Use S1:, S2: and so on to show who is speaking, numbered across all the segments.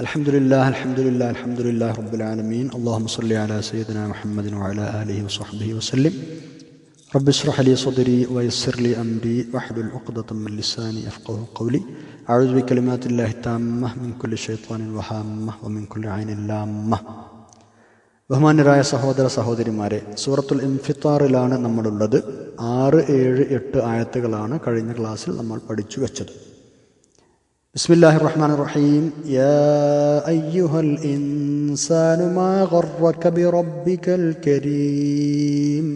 S1: الحمد لله الحمد لله الحمد لله رب العالمين اللهم صل على سيدنا محمد وعلى آله وصحبه وسلم رب اشرح لي صدري ويسر لي أمري واحلل عقدة من لساني يفقه قولي أعوذ بكلمات الله التامة من كل شيطان وهامة ومن كل عين لامة ബഹുമാന്യരായ സഹോദര സഹോദരിമാരെ സൂറത്തുൽ ഇൻഫിത്താറിലാണ് നമ്മളുള്ളത് ആറ് ഏഴ് എട്ട് ആയത്തുകളാണ് കഴിഞ്ഞ ക്ലാസ്സിൽ നമ്മൾ പഠിച്ചു വെച്ചത് بسم الله الرحمن الرحيم يا أيها الإنسان ما غرك بربك الكريم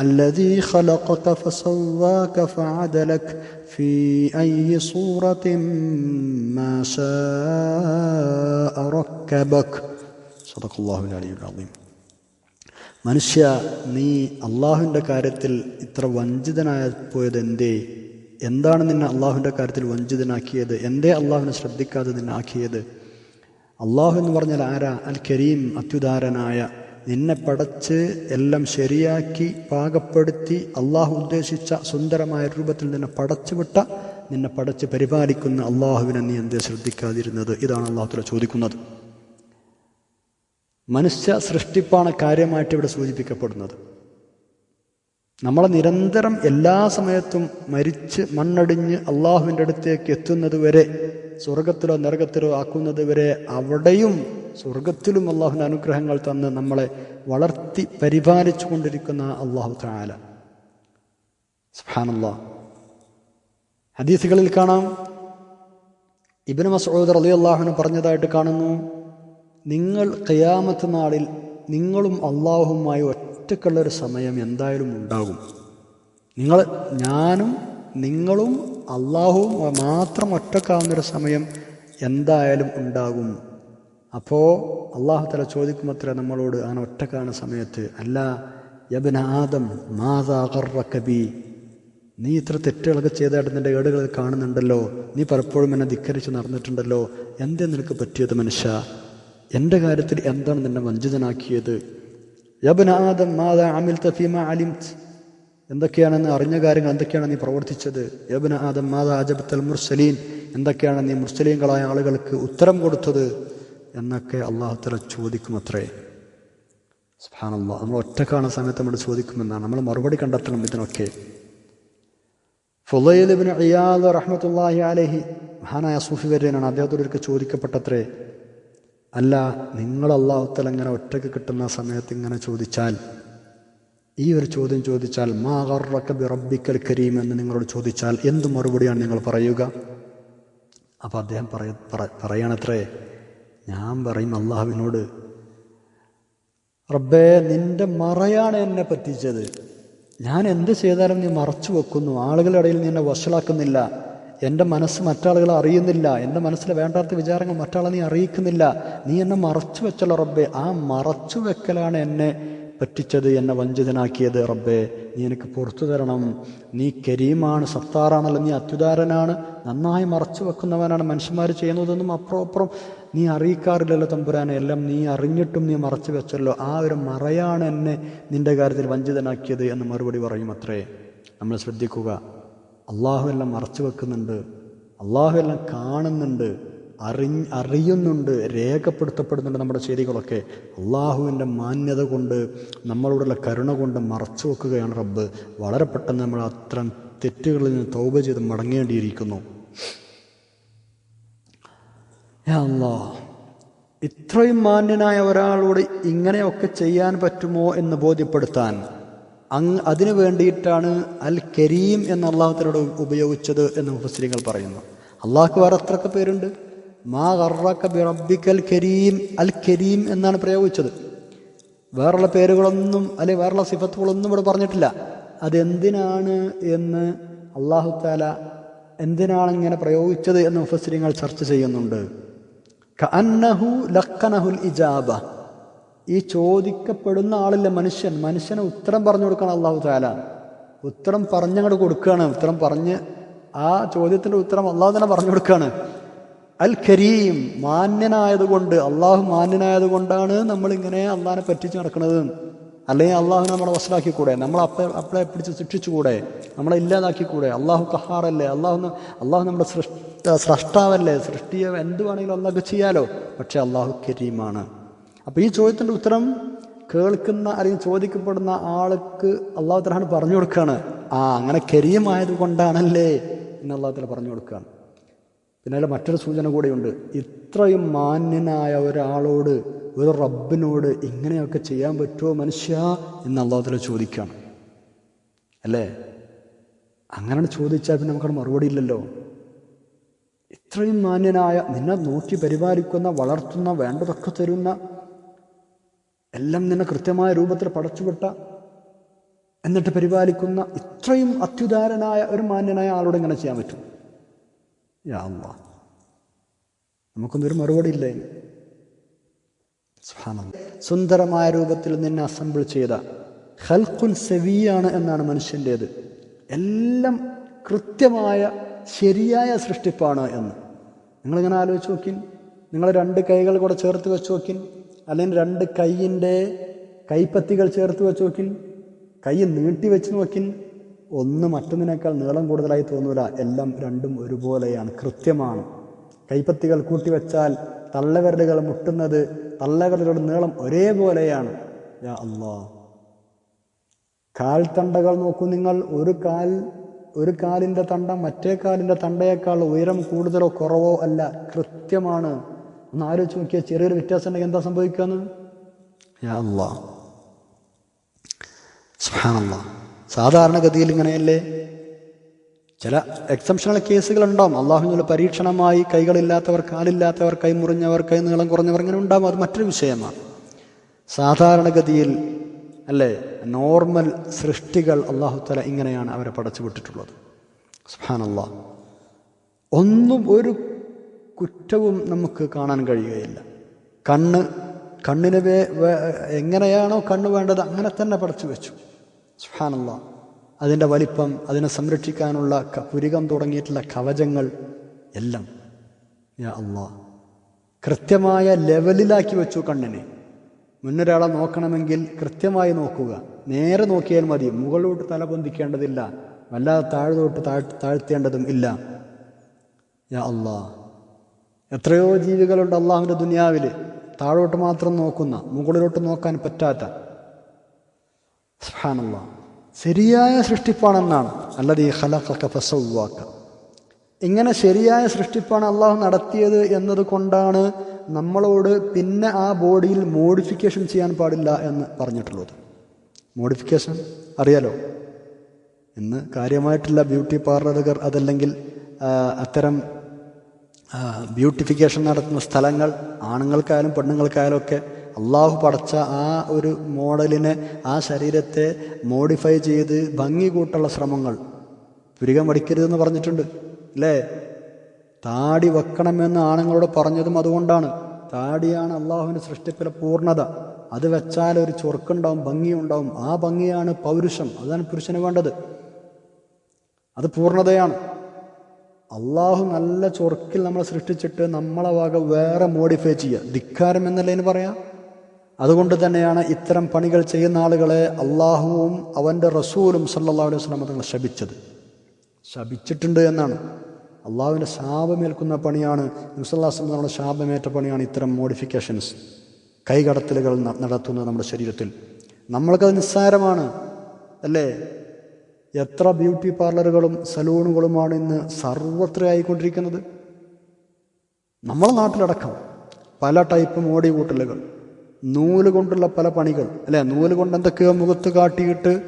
S1: الذي خلقك فسواك فعدلك في أي صورة ما شاء ركبك صدق الله العلي العظيم മനുഷ്യ നീ അള്ളാഹുവിൻ്റെ കാര്യത്തിൽ ഇത്ര വഞ്ചിതനായ പോയത് എന്തേ എന്താണ് നിന്നെ അള്ളാഹുവിന്റെ കാര്യത്തിൽ വഞ്ചിതനാക്കിയത്? എന്തേ അള്ളാഹുവിനെ ശ്രദ്ധിക്കാതെ നിന്നെ ആക്കിയത്? അള്ളാഹു എന്ന് പറഞ്ഞാൽ ആരാ? അൽ കരീം അത്യുദാരനായ നിന്നെ പടച്ച് എല്ലാം ശരിയാക്കി പാകപ്പെടുത്തി അള്ളാഹു ഉദ്ദേശിച്ച സുന്ദരമായ രൂപത്തിൽ നിന്നെ പടച്ചുവിട്ട നിന്നെ പടച്ച് പരിപാലിക്കുന്ന അള്ളാഹുവിനെ നീ എന്തേ ശ്രദ്ധിക്കാതിരുന്നത്? ഇതാണ് അള്ളാഹുല ചോദിക്കുന്നത്. മനുഷ്യ സൃഷ്ടിപ്പാണ് കാര്യമായിട്ട് ഇവിടെ സൂചിപ്പിക്കപ്പെടുന്നത്. നമ്മളെ നിരന്തരം എല്ലാ സമയത്തും മരിച്ച് മണ്ണടിഞ്ഞ് അള്ളാഹുവിന്റെ അടുത്തേക്ക് എത്തുന്നത് വരെ സ്വർഗത്തിലോ നരകത്തിലോ ആക്കുന്നത് വരെ അവിടെയും സ്വർഗത്തിലും അള്ളാഹുവിന്റെ അനുഗ്രഹങ്ങൾ തന്ന് നമ്മളെ വളർത്തി പരിപാലിച്ചു കൊണ്ടിരിക്കുന്ന അള്ളാഹു താല സുഹാനല്ലാ ഹദീസുകളിൽ കാണാം. ഇബിന് മസൂദ് അലി അള്ളാഹുവിന് പറഞ്ഞതായിട്ട് കാണുന്നു നിങ്ങൾ കയാമത്ത് നാളിൽ നിങ്ങളും അള്ളാഹുമായി ഒറ്റക്കുള്ളൊരു സമയം എന്തായാലും ഉണ്ടാകും. നിങ്ങൾ ഞാനും നിങ്ങളും അള്ളാഹുവും മാത്രം ഒറ്റക്കാവുന്നൊരു സമയം എന്തായാലും ഉണ്ടാകും. അപ്പോൾ അള്ളാഹു തല ചോദിക്കുമത്ര നമ്മളോട് അങ്ങനെ ഒറ്റക്കാണ് സമയത്ത് അല്ല യബിൻ ആദം മാതാ കബി നീ ഇത്ര തെറ്റുകളൊക്കെ ചെയ്തായിട്ട് നിന്റെ ഏടുകളിൽ കാണുന്നുണ്ടല്ലോ നീ പലപ്പോഴും എന്നെ ധിക്കരിച്ച് നടന്നിട്ടുണ്ടല്ലോ എന്തേ നിനക്ക് പറ്റിയത് മനുഷ്യ? എന്റെ കാര്യത്തിൽ എന്താണ് നിന്നെ വഞ്ചിതനാക്കിയത്? യബൻ ആദം മാത അമിൽ തഫീമ അലിംത്. എന്തൊക്കെയാണെന്ന് അറിഞ്ഞ കാര്യങ്ങൾ എന്തൊക്കെയാണ് നീ പ്രവർത്തിച്ചത്? യബന ആദം മാത അജബത്തൽ മുർസലീൻ. എന്തൊക്കെയാണ് നീ മുർസലീങ്ങളായ ആളുകൾക്ക് ഉത്തരം കൊടുത്തത്? എന്നൊക്കെ അള്ളാഹുത്തല ചോദിക്കും അത്രേ സുഹാനല്ല നമ്മൾ ഒറ്റ കാണുന്ന സമയത്ത് നമ്മൾ ചോദിക്കുമെന്നാണ്. നമ്മൾ മറുപടി കണ്ടെത്തണം ഇതിനൊക്കെ. ഫുലൈലിബിന് അയ്യാദ് റഹ്മത്തുല്ലാഹി അലഹി മഹാനായ സൂഫി വരേനാണ് അദ്ദേഹത്തോടൊക്കെ ചോദിക്കപ്പെട്ടത്രേ. അല്ല നിങ്ങൾ അള്ളാഹുത്തല ഇങ്ങനെ ഒറ്റയ്ക്ക് കിട്ടുന്ന സമയത്ത് ഇങ്ങനെ ചോദിച്ചാൽ ഈ ഒരു ചോദ്യം ചോദിച്ചാൽ മാ ബി റബ്ബിക്കൽ കരീം എന്ന് നിങ്ങളോട് ചോദിച്ചാൽ എന്ത് മറുപടിയാണ് നിങ്ങൾ പറയുക? അപ്പോൾ അദ്ദേഹം പറയ പറയണത്രേ ഞാൻ പറയും അള്ളാഹുവിനോട് റബ്ബേ നിന്റെ മറയാണ് എന്നെ പറ്റിച്ചത്. ഞാൻ എന്ത് ചെയ്താലും നീ മറച്ചു വെക്കുന്നു. ആളുകളുടെ ഇടയിൽ നിന്നെ വഷളാക്കുന്നില്ല. എന്റെ മനസ്സ് മറ്റാളുകളെ അറിയുന്നില്ല. എന്റെ മനസ്സിലെ വേണ്ടാത്ത വിചാരങ്ങൾ മറ്റാളെ നീ അറിയിക്കുന്നില്ല. നീ എന്നെ മറച്ചു വെച്ചല്ലോ റബ്ബേ. ആ മറച്ചു വെക്കലാണ് എന്നെ പറ്റിച്ചത് എന്നെ വഞ്ചിതനാക്കിയത് റബ്ബേ. നീ എനിക്ക് പുറത്തു തരണം. നീ കരീമാണ് സത്താറാണല്ലോ. നീ അത്യുദാരനാണ്. നന്നായി മറച്ചു വെക്കുന്നവനാണ് മനുഷ്യന്മാർ ചെയ്യുന്നതൊന്നും അപ്പുറം നീ അറിയിക്കാറില്ലല്ലോ തമ്പുരാനെ. എല്ലാം നീ അറിഞ്ഞിട്ടും നീ മറച്ചു വെച്ചല്ലോ. ആ ഒരു മറയാണ് എന്നെ നിന്റെ കാര്യത്തിൽ വഞ്ചിതനാക്കിയത് എന്ന് മറുപടി പറയും അത്രേ. നമ്മൾ ശ്രദ്ധിക്കുക. അള്ളാഹു എല്ലാം മറച്ചു വെക്കുന്നുണ്ട്. അള്ളാഹു എല്ലാം കാണുന്നുണ്ട്. അറി അറിയുന്നുണ്ട് രേഖപ്പെടുത്തപ്പെടുന്നുണ്ട് നമ്മുടെ ചെയ്തികളൊക്കെ. അള്ളാഹുവിന്റെ മാന്യത കൊണ്ട് നമ്മളോടുള്ള കരുണ കൊണ്ട് മറച്ചു വെക്കുകയാണ് റബ്ബ്. വളരെ പെട്ടെന്ന് നമ്മൾ അത്തരം തെറ്റുകളിൽ നിന്ന് തൗബ ചെയ്ത് മടങ്ങേണ്ടിയിരിക്കുന്നു. അല്ലാ ഇത്രയും മാന്യനായ ഒരാളോട് ഇങ്ങനെയൊക്കെ ചെയ്യാൻ പറ്റുമോ എന്ന് ബോധ്യപ്പെടുത്താൻ അങ് അതിനു വേണ്ടിയിട്ടാണ് അൽ കരീം എന്ന അള്ളാഹുത്തിനോട് ഉപയോഗിച്ചത് എന്ന് മുഫസ്ലിങ്ങൾ പറയുന്നു. അള്ളാഹ്ക്ക് വേറെ എത്രയൊക്കെ പേരുണ്ട്? മാ കറക്ക ബി റബ്ബിക്കൽ കരീം അൽ കരീം എന്നാണ് പ്രയോഗിച്ചത്. വേറുള്ള പേരുകളൊന്നും അല്ലെങ്കിൽ വേറുള്ള സിഫത്തുകളൊന്നും ഇവിടെ പറഞ്ഞിട്ടില്ല. അതെന്തിനാണ് എന്ന് അള്ളാഹു താല എന്തിനാണ് ഇങ്ങനെ പ്രയോഗിച്ചത് എന്ന് മുഫസ്ലിങ്ങൾ ചർച്ച ചെയ്യുന്നുണ്ട്. കഅന്നഹു ലക്കനഹുൽ ഇജാബ. ഈ ചോദിക്കപ്പെടുന്ന ആളില്ല മനുഷ്യൻ. മനുഷ്യനെ ഉത്തരം പറഞ്ഞു കൊടുക്കണം അള്ളാഹു താല ഉത്തരം പറഞ്ഞങ്ങോട്ട് കൊടുക്കുകയാണ് ഉത്തരം പറഞ്ഞ് ആ ചോദ്യത്തിന്റെ ഉത്തരം അള്ളാഹു തന്നെ പറഞ്ഞു കൊടുക്കുകയാണ് അൽ കരീം മാന്യനായതുകൊണ്ട് അള്ളാഹു മാന്യനായതുകൊണ്ടാണ് നമ്മളിങ്ങനെ അള്ളാഹിനെ പറ്റിച്ച് നടക്കുന്നത് അല്ലെങ്കിൽ അള്ളാഹു നമ്മളെ വസലാക്കിക്കൂടെ നമ്മൾ അപ്പ അപ്പളെ പിടിച്ച് ശിക്ഷിച്ചുകൂടെ? നമ്മളെ ഇല്ലാതാക്കിക്കൂടെ? അള്ളാഹു കഹാറല്ലേ അള്ളാഹു അള്ളാഹു നമ്മുടെ സൃഷ്ട സ്രഷ്ടാവല്ലേ സൃഷ്ടിയെ എന്ത് വേണമെങ്കിലും അള്ളാഹ് ചെയ്യാലോ? പക്ഷേ അള്ളാഹു കരീമാണ്. അപ്പൊ ഈ ചോദ്യത്തിന്റെ ഉത്തരം കേൾക്കുന്ന അല്ലെങ്കിൽ ചോദിക്കപ്പെടുന്ന ആൾക്ക് അള്ളാഹു തലഹാൻ പറഞ്ഞു കൊടുക്കുകയാണ് ആ അങ്ങനെ കരീമായത് കൊണ്ടാണല്ലേ എന്ന് അള്ളാഹു തല പറഞ്ഞു കൊടുക്കുകയാണ് പിന്നെ അതിൽ മറ്റൊരു സൂചന കൂടെയുണ്ട്. ഇത്രയും മാന്യനായ ഒരാളോട് ഒരു റബ്ബിനോട് ഇങ്ങനെയൊക്കെ ചെയ്യാൻ പറ്റുമോ മനുഷ്യ എന്ന് അള്ളാഹുത്തല ചോദിക്കുകയാണ് അല്ലേ? അങ്ങനെ ചോദിച്ചാൽ പിന്നെ നമുക്കവിടെ മറുപടി ഇല്ലല്ലോ. ഇത്രയും മാന്യനായ നിന്നെ നോക്കി പരിപാലിക്കുന്ന വളർത്തുന്ന വേണ്ടതൊക്കെ തരുന്ന എല്ലാം നിന്നെ കൃത്യമായ രൂപത്തിൽ പടച്ചുവിട്ട എന്നിട്ട് പരിപാലിക്കുന്ന ഇത്രയും അത്യുദാരനായ ഒരു മാന്യനായ ആളോട് എങ്ങനെ ചെയ്യാൻ പറ്റും? യാ നമുക്കൊന്നൊരു മറുപടി ഇല്ല. സുന്ദരമായ രൂപത്തിൽ നിന്നെ അസംബിൾ ചെയ്ത. ഹൽക്കുൻ സെവിയാണ് എന്നാണ് മനുഷ്യന്റേത്. എല്ലാം കൃത്യമായ ശരിയായ സൃഷ്ടിപ്പാണ് എന്ന്. നിങ്ങളിങ്ങനെ ആലോചിച്ച് നോക്കിൻ. നിങ്ങൾ രണ്ട് കൈകൾ കൂടെ ചേർത്ത് വെച്ച് നോക്കിൻ. അല്ലെങ്കിൽ രണ്ട് കൈയിന്റെ കൈപ്പത്തികൾ ചേർത്ത് വെച്ച് നോക്കിൻ കൈ നീട്ടി വെച്ച് നോക്കിൻ ഒന്ന് മറ്റൊന്നിനേക്കാൾ നീളം കൂടുതലായി തോന്നൂല എല്ലാം രണ്ടും ഒരുപോലെയാണ് കൃത്യമാണ്. കൈപ്പത്തികൾ കൂട്ടിവെച്ചാൽ തള്ളവിരലുകൾ മുട്ടുന്നത് തള്ളവിരലുകളുടെ നീളം ഒരേപോലെയാണ്. യാ കാൽ തണ്ടകൾ നോക്കൂ നിങ്ങൾ ഒരു കാൽ ഒരു കാലിന്റെ തണ്ട മറ്റേ കാലിന്റെ തണ്ടയേക്കാൾ ഉയരം കൂടുതലോ കുറവോ അല്ല കൃത്യമാണ്. ഒന്ന് ആലോചിച്ച് നോക്കിയാൽ ചെറിയൊരു വ്യത്യാസം ഉണ്ടെങ്കിൽ എന്താ സംഭവിക്കാന്ന്? അല്ലാ. സുബ്ഹാനല്ലാ. സാധാരണഗതിയിൽ ഇങ്ങനെയല്ലേ? ചില എക്സംഷണൽ കേസുകൾ ഉണ്ടാവും അള്ളാഹുവിനുള്ള പരീക്ഷണമായി കൈകളില്ലാത്തവർ കാലില്ലാത്തവർ കൈമുറിഞ്ഞവർ കൈ നീളം കുറഞ്ഞവർ ഇങ്ങനെ ഉണ്ടാവും. അത് മറ്റൊരു വിഷയമാണ്. സാധാരണഗതിയിൽ അല്ലേ നോർമൽ സൃഷ്ടികൾ അള്ളാഹുത്തല ഇങ്ങനെയാണ് അവരെ പടച്ചു വിട്ടിട്ടുള്ളത് സുഹാനല്ലാ ഒന്നും ഒരു കുറ്റവും നമുക്ക് കാണാൻ കഴിയുകയില്ല. കണ്ണ് കണ്ണിന് വേ എങ്ങനെയാണോ കണ്ണ് വേണ്ടത് അങ്ങനെ തന്നെ പടച്ചു വെച്ചു. സുഹാനല്ല അതിന്റെ വലിപ്പം അതിനെ സംരക്ഷിക്കാനുള്ള പുരികം തുടങ്ങിയിട്ടുള്ള കവചങ്ങൾ എല്ലാം. യാ അള്ളാ കൃത്യമായ ലെവലിലാക്കി വെച്ചു കണ്ണിനെ. മുന്നൊരാളെ നോക്കണമെങ്കിൽ കൃത്യമായി നോക്കുക. നേരെ നോക്കിയാൽ മതി. മുകളിലോട്ട് തല പൊന്തിക്കേണ്ടതില്ല. വല്ലാതെ താഴ്ത്തോട്ട് താഴ് താഴ്ത്തേണ്ടതും ഇല്ല. യാ അള്ളാ എത്രയോ ജീവികളുണ്ട് അള്ളാഹുവിന്റെ ദുനിയാവിൽ താഴോട്ട് മാത്രം നോക്കുന്ന മുകളിലോട്ട് നോക്കാൻ പറ്റാത്ത. സുബ്ഹാനല്ലാ. ശരിയായ സൃഷ്ടിപ്പാണെന്നാണ്. അല്ലാതെ ഈ ഹലഖക ഫസവ്വാക്ക ഇങ്ങനെ ശരിയായ സൃഷ്ടിപ്പാണ് അള്ളാഹു നടത്തിയത് എന്നതുകൊണ്ടാണ് നമ്മളോട് പിന്നെ ആ ബോഡിയിൽ മോഡിഫിക്കേഷൻ ചെയ്യാൻ പാടില്ല എന്ന് പറഞ്ഞിട്ടുള്ളത്. മോഡിഫിക്കേഷൻ? അറിയാലോ? ഇന്ന് കാര്യമായിട്ടുള്ള ബ്യൂട്ടി പാർലറുകാർ അതല്ലെങ്കിൽ അത്തരം ബ്യൂട്ടിഫിക്കേഷൻ നടത്തുന്ന സ്ഥലങ്ങൾ ആണുങ്ങൾക്കായാലും പെണ്ണുങ്ങൾക്കായാലും ഒക്കെ അള്ളാഹു പടച്ച ആ ഒരു മോഡലിനെ ആ ശരീരത്തെ മോഡിഫൈ ചെയ്ത് ഭംഗി കൂട്ടുള്ള ശ്രമങ്ങൾ. പുരികം വടിക്കരുതെന്ന് പറഞ്ഞിട്ടുണ്ട് അല്ലേ? താടി വെക്കണമെന്ന് ആണുങ്ങളോട് പറഞ്ഞതും അതുകൊണ്ടാണ്. താടിയാണ് അള്ളാഹുവിന്റെ സൃഷ്ടിപ്പിലെ പൂർണത. അത് വെച്ചാൽ ഒരു ചൊറുക്കുണ്ടാവും ഭംഗിയുണ്ടാവും. ആ ഭംഗിയാണ് പൗരുഷം. അതാണ് പുരുഷന് വേണ്ടത്. അത് പൂർണതയാണ്. അള്ളാഹു നല്ല ചൊറുക്കിൽ നമ്മളെ സൃഷ്ടിച്ചിട്ട് നമ്മളെ വക വേറെ മോഡിഫൈ ചെയ്യുക. ധിക്കാരം എന്നല്ലേ ഇതിന് പറയാം? അതുകൊണ്ട് തന്നെയാണ് ഇത്തരം പണികൾ ചെയ്യുന്ന ആളുകളെ അള്ളാഹുവും അവന്റെ റസൂലും സല്ലാ അലൈഹി വസല്ലം തങ്ങൾ ശപിച്ചത്. ശപിച്ചിട്ടുണ്ട് എന്നാണ്. അള്ളാഹുവിന്റെ ശാപമേൽക്കുന്ന പണിയാണ് നബ്സല്ലാസ്ലം ശാപമേറ്റ പണിയാണ് ഇത്തരം മോഡിഫിക്കേഷൻസ് കൈകടത്തലുകൾ നടത്തുന്നത് നമ്മുടെ ശരീരത്തിൽ. നമ്മൾക്കത് നിസ്സാരമാണ് അല്ലേ? എത്ര ബ്യൂട്ടി പാർലറുകളും സലൂണുകളുമാണ് ഇന്ന് സർവത്ര ആയിക്കൊണ്ടിരിക്കുന്നത്? നമ്മുടെ നാട്ടിലടക്കം പല ടൈപ്പ് മോടി കൂട്ടലുകൾ നൂൽ കൊണ്ടുള്ള പല പണികൾ അല്ലെ? നൂൽ കൊണ്ട് എന്തൊക്കെയോ മുഖത്ത് കാട്ടിയിട്ട്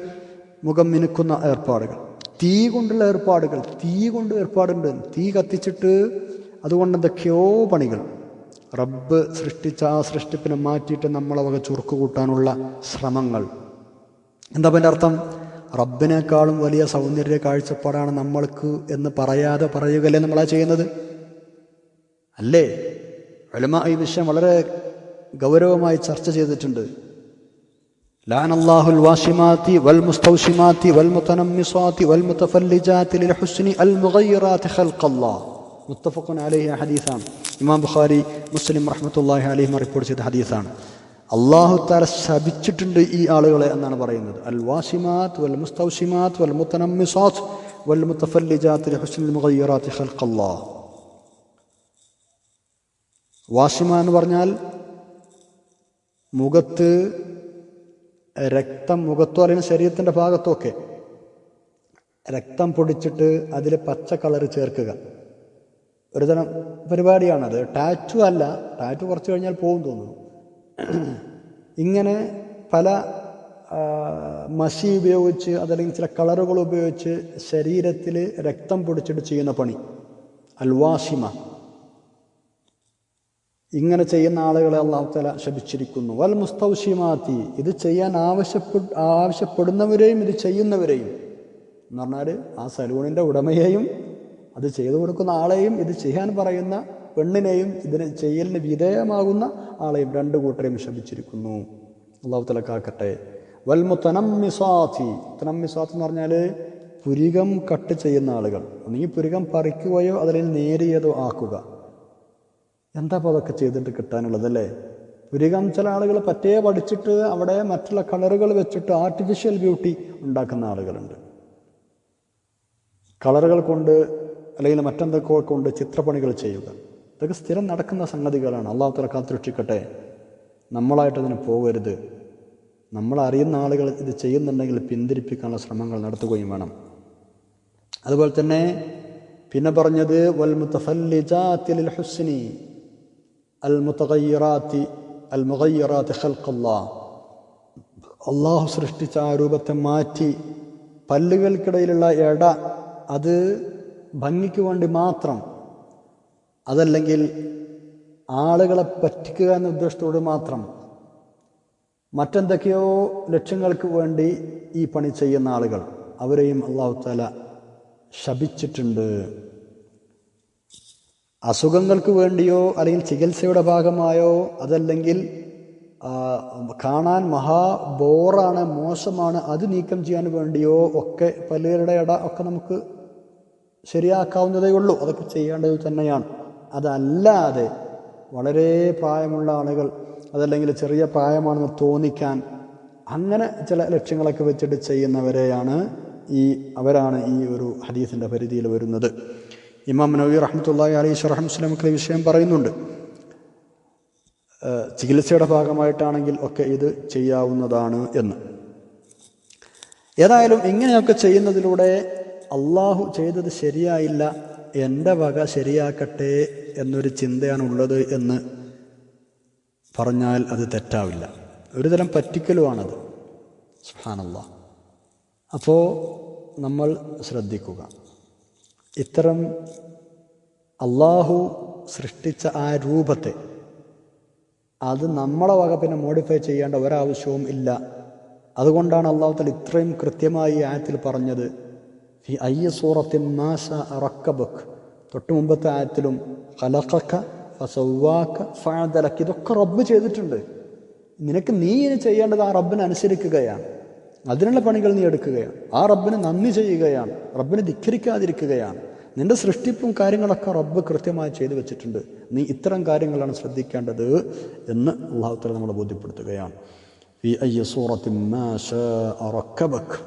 S1: മുഖം മിനുക്കുന്ന ഏർപ്പാടുകൾ. തീ കൊണ്ടുള്ള ഏർപ്പാടുകൾ തീ കൊണ്ട് ഏർപ്പാടുണ്ട്. തീ കത്തിച്ചിട്ട് അതുകൊണ്ട് എന്തൊക്കെയോ പണികൾ. റബ്ബ് സൃഷ്ടിച്ച ആ സൃഷ്ടിപ്പിനെ മാറ്റിയിട്ട് നമ്മളെ ചുറുക്ക് കൂട്ടാനുള്ള ശ്രമങ്ങൾ. എന്താ അതിന്റെ അർത്ഥം? റബ്ബിനേക്കാളും വലിയ സൗന്ദര്യ കാഴ്ചപ്പാടാണ് നമ്മൾക്ക് എന്ന് പറയാതെ പറയുകയല്ലേ നമ്മളാ ചെയ്യുന്നത്? അല്ലേ? വലമ ഈ വിഷയം വളരെ ഗൗരവമായി ചർച്ച ചെയ്തിട്ടുണ്ട്. ലാനല്ലാഹുൽ വാഷിമാത്തി വൽ മുസ്തൗഷിമാത്തി വൽ മുത്തനമ്മിസാത്തി വൽ മുത്തഫല്ലിജാത്തി ലിൽ ഹുസ്നി അൽ മുഗയ്യിറാത്തി ഖൽഖല്ലാ. മുത്തഫഖുൻ അലൈഹി ഹദീസാണ്. ഇമാം ബുഖാരി മുസ്ലിം റഹ്മത്തുള്ളാഹി അലൈഹിം റിപ്പോർട്ട് ചെയ്ത ഹദീസാണ്. അള്ളാഹു താല ശപിച്ചിട്ടുണ്ട് ഈ ആളുകളെ എന്നാണ് പറയുന്നത്. അൽ വാസിമാത്ത് വൽ മുസ്തൗസിമാത് വൽ മുത്തനമ്മിസാത്ത് വൽ മുത്തഫല്ലിജാത്ത് വാസിമ എന്ന് പറഞ്ഞാൽ മുഖത്ത് രക്തം മുഖത്തോ അല്ലെങ്കിൽ ശരീരത്തിന്റെ ഭാഗത്തോ ഒക്കെ രക്തം പൊടിച്ചിട്ട് അതിൽ പച്ച കളർ ചേർക്കുക. ഒരുതരം പരിപാടിയാണത്. ടാറ്റു അല്ല ടാറ്റു കുറച്ച് കഴിഞ്ഞാൽ പോകും തോന്നുന്നു. ഇങ്ങനെ പല മഷി ഉപയോഗിച്ച് അതല്ലെങ്കിൽ ചില കളറുകൾ ഉപയോഗിച്ച് ശരീരത്തിൽ രക്തം പൊടിച്ചിട്ട് ചെയ്യുന്ന പണി. അൽവാഷിമ. ഇങ്ങനെ ചെയ്യുന്ന ആളുകളെ അള്ളാഹുത്തല ശപിച്ചിരിക്കുന്നു. വൽ മുസ്തൗഷിമാത്തി ഇത് ചെയ്യാൻ ആവശ്യപ്പെ ആവശ്യപ്പെടുന്നവരെയും ഇത് ചെയ്യുന്നവരെയും. എന്ന് പറഞ്ഞാൽ ആ സലൂണിന്റെ ഉടമയെയും അത് ചെയ്തു കൊടുക്കുന്ന ആളെയും ഇത് ചെയ്യാൻ പറയുന്ന പെണ്ണിനെയും ഇതിന് ചെയ്യലിന് വിധേയമാകുന്ന ആളെയും രണ്ട് കൂട്ടരെയും ശപിച്ചിരിക്കുന്നു. അള്ളാഹുത്തല കാക്കട്ടെ. വൽ മുത്തനമ്മിസാത്തി മുത്തനമ്മിസാത്ത് എന്ന് പറഞ്ഞാൽ പുരികം കട്ട് ചെയ്യുന്ന ആളുകൾ. ഒന്നുകിൽ പുരികം പറിക്കുകയോ അതിൽ നേരിയതോ ആക്കുക. എന്താ അപ്പോൾ അതൊക്കെ ചെയ്തിട്ട് കിട്ടാനുള്ളതല്ലേ പുരികം ചില ആളുകൾ പറ്റേ പഠിച്ചിട്ട് അവിടെ മറ്റുള്ള കളറുകൾ വെച്ചിട്ട് ആർട്ടിഫിഷ്യൽ ബ്യൂട്ടി ഉണ്ടാക്കുന്ന ആളുകളുണ്ട്. കളറുകൾ കൊണ്ട് അല്ലെങ്കിൽ മറ്റെന്തൊക്കെ കൊണ്ട് ചിത്രപ്പണികൾ ചെയ്യുക. ഇതൊക്കെ സ്ഥിരം നടക്കുന്ന സംഗതികളാണ്. അള്ളാഹു തല കാത്തുരക്ഷിക്കട്ടെ. നമ്മളായിട്ട് അതിന് പോകരുത്. നമ്മളറിയുന്ന ആളുകൾ ഇത് ചെയ്യുന്നുണ്ടെങ്കിൽ പിന്തിരിപ്പിക്കാനുള്ള ശ്രമങ്ങൾ നടത്തുകയും വേണം. അതുപോലെ തന്നെ പിന്നെ പറഞ്ഞത് വൽ മുത്തഫല്ലിജാത്തിൽ ഹുസ്നി അൽ മുത്തഖയ്യറാത്തി അൽ മുഖയ്യറാത്തി ഖൽഖല്ലാഹ്. അള്ളാഹു സൃഷ്ടിച്ച ആ രൂപത്തെ മാറ്റി പല്ലുകൾക്കിടയിലുള്ള എട അത് ഭംഗിക്ക് വേണ്ടി മാത്രം അതല്ലെങ്കിൽ ആളുകളെ പറ്റിക്കുക എന്ന ഉദ്ദേശത്തോട് മാത്രം മറ്റെന്തൊക്കെയോ ലക്ഷ്യങ്ങൾക്ക് വേണ്ടി ഈ പണി ചെയ്യുന്ന ആളുകൾ അവരെയും അള്ളാഹു താല ശപിച്ചിട്ടുണ്ട്. അസുഖങ്ങൾക്ക് വേണ്ടിയോ അല്ലെങ്കിൽ ചികിത്സയുടെ ഭാഗമായോ അതല്ലെങ്കിൽ കാണാൻ മഹാ ബോറാണ് മോശമാണ് അത് നീക്കം ചെയ്യാൻ വേണ്ടിയോ ഒക്കെ പലരുടെ ഇട ഒക്കെ നമുക്ക് ശരിയാക്കാവുന്നതേ ഉള്ളൂ. അതൊക്കെ ചെയ്യേണ്ടത് തന്നെയാണ്. അതല്ലാതെ വളരെ പ്രായമുള്ള ആളുകൾ അതല്ലെങ്കിൽ ചെറിയ പ്രായമാണെന്ന് തോന്നിക്കാൻ അങ്ങനെ ചില ലക്ഷ്യങ്ങളൊക്കെ വെച്ചിട്ട് ചെയ്യുന്നവരെയാണ് ഈ അവരാണ് ഈ ഒരു ഹദീസിന്റെ പരിധിയിൽ വരുന്നത്. ഇമാം നബി റഹ്മത്തുള്ളാഹി അലി ഈ വിഷയം പറയുന്നുണ്ട്. ചികിത്സയുടെ ഭാഗമായിട്ടാണെങ്കിൽ ഒക്കെ ഇത് ചെയ്യാവുന്നതാണ് എന്ന്. ഏതായാലും ഇങ്ങനെയൊക്കെ ചെയ്യുന്നതിലൂടെ അള്ളാഹു ചെയ്തത് ശരിയായില്ല എന്റെ വക ശരിയാക്കട്ടെ എന്നൊരു ചിന്തയാണുള്ളത് എന്ന് പറഞ്ഞാൽ അത് തെറ്റാവില്ല. ഒരു തരം പറ്റിക്കലുമാണത് സുഹാനല്ല അപ്പോൾ നമ്മൾ ശ്രദ്ധിക്കുക. ഇത്തരം അള്ളാഹു സൃഷ്ടിച്ച ആ രൂപത്തെ അത് നമ്മളെ വക പിന്നെ മോഡിഫൈ ചെയ്യേണ്ട ഒരാവശ്യവും ഇല്ല. അതുകൊണ്ടാണ് അള്ളാഹു തല ഇത്രയും കൃത്യമായി ആയത്തിൽ പറഞ്ഞത്. ഫി അയ്യ സൂറത്തിൻ മാസ റക്കബക്ക് തൊട്ട് മുമ്പത്തെ ആയത്തിലും കലക്കക്ക ഫസവാക്ക ഫഅദലക ഇതൊക്കെ റബ്ബ് ചെയ്തിട്ടുണ്ട്. നിനക്ക് നീ ഇനി ചെയ്യേണ്ടത് ആ റബ്ബിനെ അനുസരിക്കുകയാണ്. അതിനുള്ള പണികൾ നീ എടുക്കുകയാണ്. ആ റബ്ബിന് നന്ദി ചെയ്യുകയാണ്. റബ്ബിനെ ധിഖരിക്കാതിരിക്കുകയാണ് നിന്റെ സൃഷ്ടിപ്പും കാര്യങ്ങളൊക്കെ റബ്ബ് കൃത്യമായി ചെയ്തു വെച്ചിട്ടുണ്ട്. നീ ഇത്തരം കാര്യങ്ങളാണ് ശ്രദ്ധിക്കേണ്ടത് എന്ന് അള്ളാഹുത്തല നമ്മളെ ബോധ്യപ്പെടുത്തുകയാണ്. ഈ അയ്യ സൂറത്തിൻ മാഷ അറക്കബക്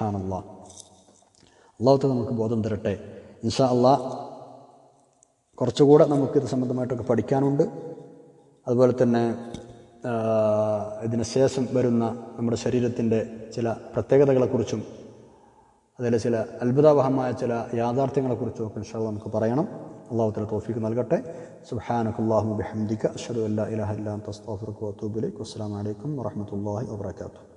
S1: റക്കബക് അള്ളാഹുത്തല നമുക്ക് ബോധം തരട്ടെ. ഇൻഷാ അള്ളാഹ് കുറച്ചുകൂടെ നമുക്കിത് സംബന്ധമായിട്ടൊക്കെ പഠിക്കാനുണ്ട്. അതുപോലെ തന്നെ ഇതിന് ശേഷം വരുന്ന നമ്മുടെ ശരീരത്തിന്റെ ചില പ്രത്യേകതകളെക്കുറിച്ചും അതിലെ ചില അത്ഭുതാവഹമായ ചില യാഥാർത്ഥ്യങ്ങളെക്കുറിച്ചും ഒക്കെ ഇൻഷാ നമുക്ക് പറയണം. അള്ളാഹുത്തിൽ തോഫിക്ക് നൽകട്ടെ. സുബ്ഹാനകല്ലാഹു ബിഹംദിക അഷ്ഹദു അല്ലാ ഇലാഹ ഇല്ലാം ഇലൈക്. വസ്സലാമു അലൈക്കും വറഹ്മത്തുള്ളാഹി വബറകാതുഹു.